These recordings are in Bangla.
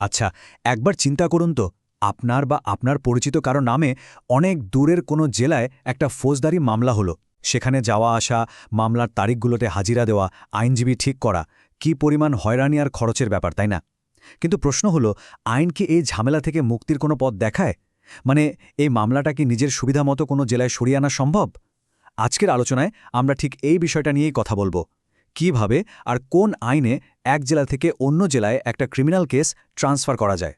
আচ্ছা একবার চিন্তা করুন তো, আপনার বা আপনার পরিচিত কারও নামে অনেক দূরের কোনো জেলায় একটা ফৌজদারি মামলা হলো। সেখানে যাওয়া আসা, মামলার তারিখগুলোতে হাজিরা দেওয়া, আইনজীবী ঠিক করা, কি পরিমাণ হয়রানি আর খরচের ব্যাপার, তাই না? কিন্তু প্রশ্ন হলো, আইন কি এই ঝামেলা থেকে মুক্তির কোনো পথ দেখায়? মানে এই মামলাটা কি নিজের সুবিধা মতো কোনো জেলায় সরিয়ে আনা সম্ভব? আজকের আলোচনায় আমরা ঠিক এই বিষয়টা নিয়েই কথা বলব। কীভাবে আর কোন আইনে এক জেলা থেকে অন্য জেলায় একটা ক্রিমিনাল কেস ট্রান্সফার করা যায়।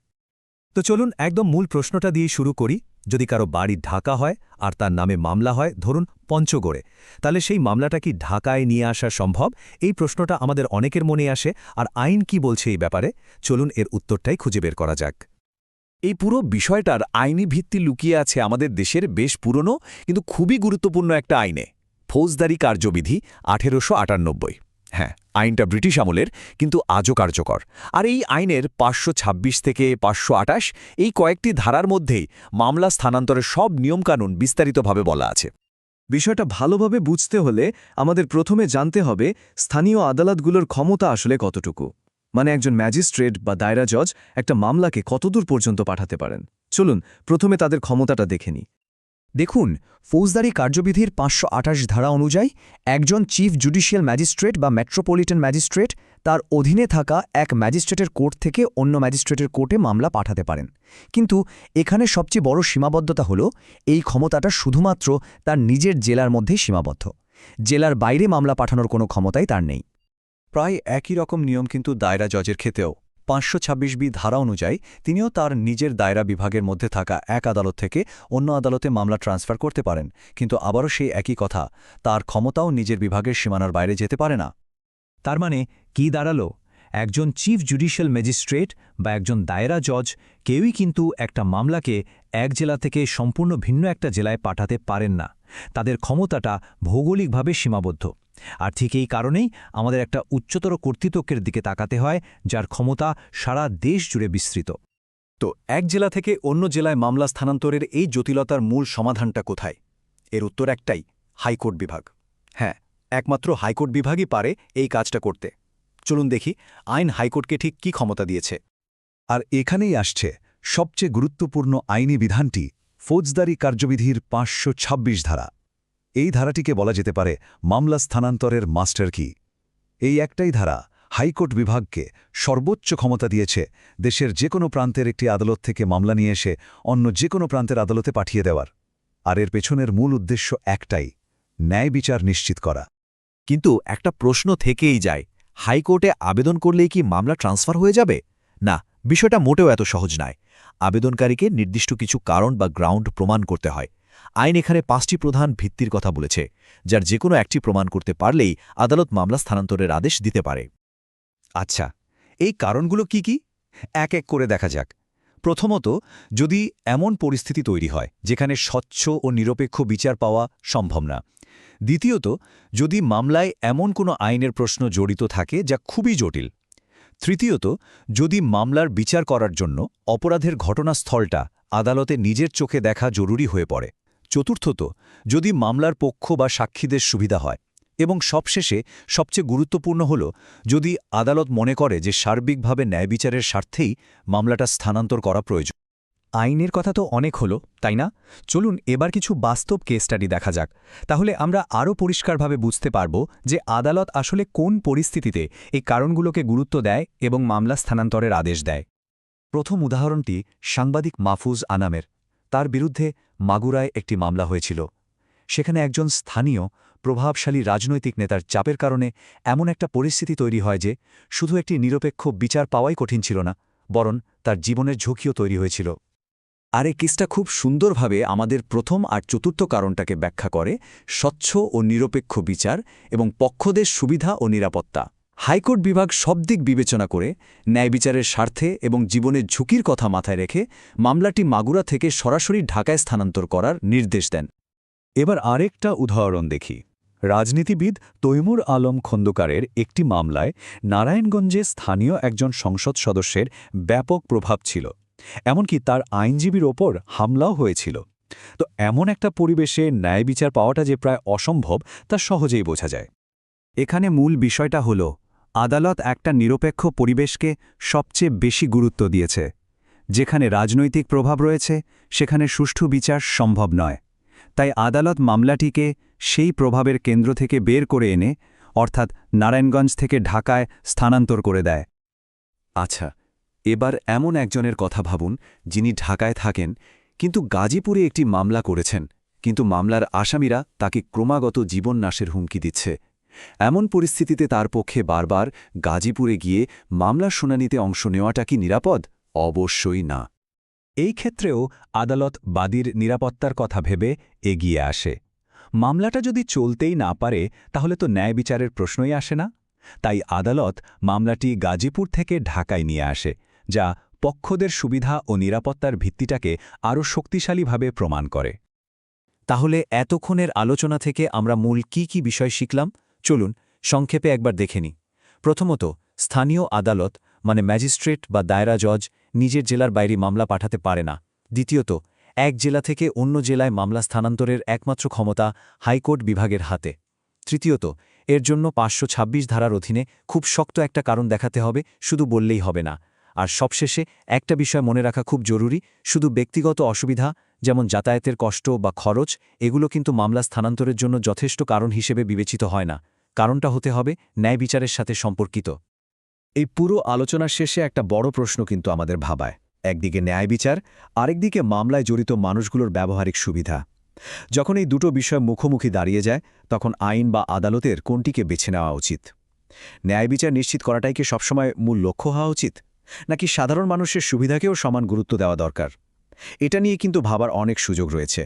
তো চলুন একদম মূল প্রশ্নটা দিয়ে শুরু করি। যদি কারও বাড়ি ঢাকা হয় আর তার নামে মামলা হয়, ধরুন পঞ্চগড়ে, তাহলে সেই মামলাটা কি ঢাকায় নিয়ে আসা সম্ভব? এই প্রশ্নটা আমাদের অনেকের মনে আসে, আর আইন কি বলছে এই ব্যাপারে? চলুন এর উত্তরটাই খুঁজে বের করা যাক। এই পুরো বিষয়টার আইনি ভিত্তি লুকিয়ে আছে আমাদের দেশের বেশ পুরনো, কিন্তু খুবই গুরুত্বপূর্ণ একটা আইনে। ফৌজদারি কার্যবিধি আঠেরোশো আটানব্বই। হ্যাঁ আইনটা ব্রিটিশ আমলের, কিন্তু আজও কার্যকর। আর এই আইনের পাঁচশো ছাব্বিশ থেকে পাঁচশো আটাশ এই কয়েকটি ধারার মধ্যেই মামলা স্থানান্তরের সব নিয়মকানুন বিস্তারিতভাবে বলা আছে। বিষয়টা ভালোভাবে বুঝতে হলে আমাদের প্রথমে জানতে হবে স্থানীয় আদালতগুলোর ক্ষমতা আসলে কতটুকু। মানে একজন ম্যাজিস্ট্রেট বা দায়রা জজ একটা মামলাকে কতদূর পর্যন্ত পাঠাতে পারেন? চলুন, প্রথমে তাদের ক্ষমতাটা দেখে নিই। দেখুন, ফৌজদারি কার্যবিধির পাঁচশো আঠাশ ধারা অনুযায়ী একজন চিফ জুডিশিয়াল ম্যাজিস্ট্রেট বা মেট্রোপলিটন ম্যাজিস্ট্রেট তার অধীনে থাকা এক ম্যাজিস্ট্রেটের কোর্ট থেকে অন্য ম্যাজিস্ট্রেটের কোর্টে মামলা পাঠাতে পারেন। কিন্তু এখানে সবচেয়ে বড় সীমাবদ্ধতা হল, এই ক্ষমতাটা শুধুমাত্র তার নিজের জেলার মধ্যেই সীমাবদ্ধ। জেলার বাইরে মামলা পাঠানোর কোনো ক্ষমতাই তার নেই। প্রায় একই রকম নিয়ম কিন্তু দায়রা জজের ক্ষেত্রেও। পাঁচশো ছাব্বিশ বি ধারা অনুযায়ী তিনিও তার নিজের দায়রা বিভাগের মধ্যে থাকা এক আদালত থেকে অন্য আদালতে মামলা ট্রান্সফার করতে পারেন, কিন্তু আবারও সেই একই কথা, তার ক্ষমতাও নিজের বিভাগের সীমানার বাইরে যেতে পারে না। তার মানে কি দাঁড়াল? একজন চিফ জুডিশিয়াল ম্যাজিস্ট্রেট বা একজন দায়রা জজ কেউই কিন্তু একটা মামলাকে এক জেলা থেকে সম্পূর্ণ ভিন্ন একটা জেলায় পাঠাতে পারেন না। তাদের ক্ষমতাটা ভৌগোলিকভাবে সীমাবদ্ধ। আর ঠিক এই কারণেই আমাদের একটা উচ্চতর কর্তৃপক্ষের দিকে তাকাতে হয়, যার ক্ষমতা সারা দেশ জুড়ে বিস্তৃত। তো এক জেলা থেকে অন্য জেলায় মামলা স্থানান্তরের এই জটিলতার মূল সমাধানটা কোথায়? এর উত্তর একটাই, হাইকোর্ট বিভাগ। হ্যাঁ একমাত্র হাইকোর্ট বিভাগই পারে এই কাজটা করতে। চলুন দেখি আইন হাইকোর্টকে ঠিক কি ক্ষমতা দিয়েছে। আর এখানেই আসছে সবচেয়ে গুরুত্বপূর্ণ আইনি বিধানটি, ফৌজদারি কার্যবিধির পাঁচশো ছাব্বিশ ধারা। এই ধারাটিকে বলা যেতে পারে মামলা স্থানান্তরের মাস্টার কি। এই একটাই ধারা হাইকোর্ট বিভাগকে সর্বোচ্চ ক্ষমতা দিয়েছে দেশের যে কোনো প্রান্তের একটি আদালত থেকে মামলা নিয়ে এসে অন্য যে কোনো প্রান্তের আদালতে পাঠিয়ে দেওয়ার। আর এর পেছনের মূল উদ্দেশ্য একটাই, ন্যায় বিচার নিশ্চিত করা। কিন্তু একটা প্রশ্ন থেকেই যায়, হাইকোর্টে আবেদন করলেই কি মামলা ট্রান্সফার হয়ে যাবে? না, বিষয়টা মোটেও এত সহজ নয়। আবেদনকারীকে নির্দিষ্ট কিছু কারণ বা গ্রাউন্ড প্রমাণ করতে হয়। আইন এখানে পাঁচটি প্রধান ভিত্তির কথা বলেছে, যার যে কোনো একটি প্রমাণ করতে পারলেই আদালত মামলা স্থানান্তরের আদেশ দিতে পারে। আচ্ছা এই কারণগুলো কি কি? এক এক করে দেখা যাক। প্রথমত, যদি এমন পরিস্থিতি তৈরি হয়, যেখানে স্বচ্ছ ও নিরপেক্ষ বিচার পাওয়া সম্ভব না। দ্বিতীয়ত, যদি মামলায় এমন কোনো আইনের প্রশ্ন জড়িত থাকে যা খুবই জটিল। তৃতীয়ত, যদি মামলার বিচার করার জন্য অপরাধের ঘটনাস্থলটা আদালতে নিজের চোখে দেখা জরুরি হয়ে পড়ে। চতুর্থত, যদি মামলার পক্ষ বা সাক্ষীদের সুবিধা হয়, এবং সবশেষে সবচেয়ে গুরুত্বপূর্ণ হল, যদি আদালত মনে করে যে সার্বিকভাবে ন্যায় বিচারের স্বার্থেই মামলাটা স্থানান্তর করা প্রয়োজন। আইনের কথা তো অনেক হলো, তাই না? চলুন এবার কিছু বাস্তব কেস স্টাডি দেখা যাক। তাহলে আমরা আরও পরিষ্কারভাবে বুঝতে পারব যে আদালত আসলে কোন পরিস্থিতিতে এই কারণগুলোকে গুরুত্ব দেয় এবং মামলা স্থানান্তরের আদেশ দেয়। প্রথম উদাহরণটি সাংবাদিক মাহফুজ আনামের। তার বিরুদ্ধে মাগুরায় একটি মামলা হয়েছিল। সেখানে একজন স্থানীয়, প্রভাবশালী রাজনৈতিক নেতার চাপের কারণে এমন একটা পরিস্থিতি তৈরি হয় যে শুধু একটি নিরপেক্ষ বিচার পাওয়াই কঠিন ছিল না, বরং তার জীবনের ঝুঁকিও তৈরি হয়েছিল। আর এই কেসটা খুব সুন্দরভাবে আমাদের প্রথম আর চতুর্থ কারণটাকে ব্যাখ্যা করে, স্বচ্ছ ও নিরপেক্ষ বিচার এবং পক্ষদের সুবিধা ও নিরাপত্তা। হাইকোর্ট বিভাগ সব দিক বিবেচনা করে ন্যায় বিচারের স্বার্থে এবং জীবনের ঝুঁকির কথা মাথায় রেখে মামলাটি মাগুরা থেকে সরাসরি ঢাকায় স্থানান্তর করার নির্দেশ দেন। এবার আরেকটা উদাহরণ দেখি। রাজনীতিবিদ তৈমুর আলম খন্দকারের একটি মামলায় নারায়ণগঞ্জে স্থানীয় একজন সংসদ সদস্যের ব্যাপক প্রভাব ছিল, এমনকি তার আইনজীবীর ওপর হামলাও হয়েছিল। তো এমন একটা পরিবেশে ন্যায় বিচার পাওয়াটা যে প্রায় অসম্ভব, তা সহজেই বোঝা যায়। এখানে মূল বিষয়টা হল আদালত একটা নিরপেক্ষ পরিবেশকে সবচেয়ে বেশি গুরুত্ব দিয়েছে, যেখানে রাজনৈতিক প্রভাব রয়েছে, সেখানে সুষ্ঠু বিচার সম্ভব নয়। তাই আদালত মামলাটিকে সেই প্রভাবের কেন্দ্র থেকে বের করে এনে, অর্থাৎ নারায়ণগঞ্জ থেকে ঢাকায় স্থানান্তর করে দেয়। আচ্ছা এবার এমন একজনের কথা ভাবুন যিনি ঢাকায় থাকেন, কিন্তু গাজীপুরে একটি মামলা করেছেন, কিন্তু মামলার আসামিরা তাকে ক্রমাগত জীবন নাশের হুমকি দিচ্ছে। এমন পরিস্থিতিতে তার পক্ষে বারবার গাজীপুরে গিয়ে মামলার শুনানিতে অংশ নেওয়াটা কি নিরাপদ? অবশ্যই না। এই ক্ষেত্রেও আদালত বাদীর নিরাপত্তার কথা ভেবে এগিয়ে আসে। মামলাটা যদি চলতেই না পারে, তাহলে তো ন্যায় বিচারের প্রশ্নই আসে না। তাই আদালত মামলাটি গাজীপুর থেকে ঢাকায় নিয়ে আসে, যা পক্ষদের সুবিধা ও নিরাপত্তার ভিত্তিটাকে আরও শক্তিশালীভাবে প্রমাণ করে। তাহলে এতক্ষণের আলোচনা থেকে আমরা মূল কি কি বিষয় শিখলাম? চলুন, সংক্ষেপে একবার দেখে নিই। প্রথমত, স্থানীয় আদালত মানে ম্যাজিস্ট্রেট বা দায়রা জজ, নিজের জেলার বাইরে মামলা পাঠাতে পারে না। দ্বিতীয়ত, এক জেলা থেকে অন্য জেলায় মামলা স্থানান্তরের একমাত্র ক্ষমতা হাইকোর্ট বিভাগের হাতে। তৃতীয়ত, এর জন্য পাঁচশো ছাব্বিশ ধারার অধীনে খুব শক্ত একটা কারণ দেখাতে হবে, শুধু বললেই হবে না। আর সবশেষে, একটা বিষয় মনে রাখা খুব জরুরি, শুধু ব্যক্তিগত অসুবিধা, যেমন যাতায়াতের কষ্ট বা খরচ, এগুলো কিন্তু মামলা স্থানান্তরের জন্য যথেষ্ট কারণ হিসেবে বিবেচিত হয় না। কারণটা হতে হবে ন্যায় বিচারের সাথে সম্পর্কিত। এই পুরো আলোচনার শেষে একটা বড় প্রশ্ন কিন্তু আমাদের ভাবায়। একদিকে ন্যায় বিচার, আরেকদিকে মামলায় জড়িত মানুষগুলোর ব্যবহারিক সুবিধা। যখন এই দুটো বিষয় মুখোমুখি দাঁড়িয়ে যায়, তখন আইন বা আদালতের কোনটিকে বেছে নেওয়া উচিত? ন্যায় বিচার নিশ্চিত করাটাই কি সবসময় মূল লক্ষ্য হওয়া উচিত? নাকি সাধারণ মানুষের সুবিধাকেও সমান গুরুত্ব দেওয়া দরকার? এটা নিয়ে কিন্তু ভাবার অনেক সুযোগ রয়েছে।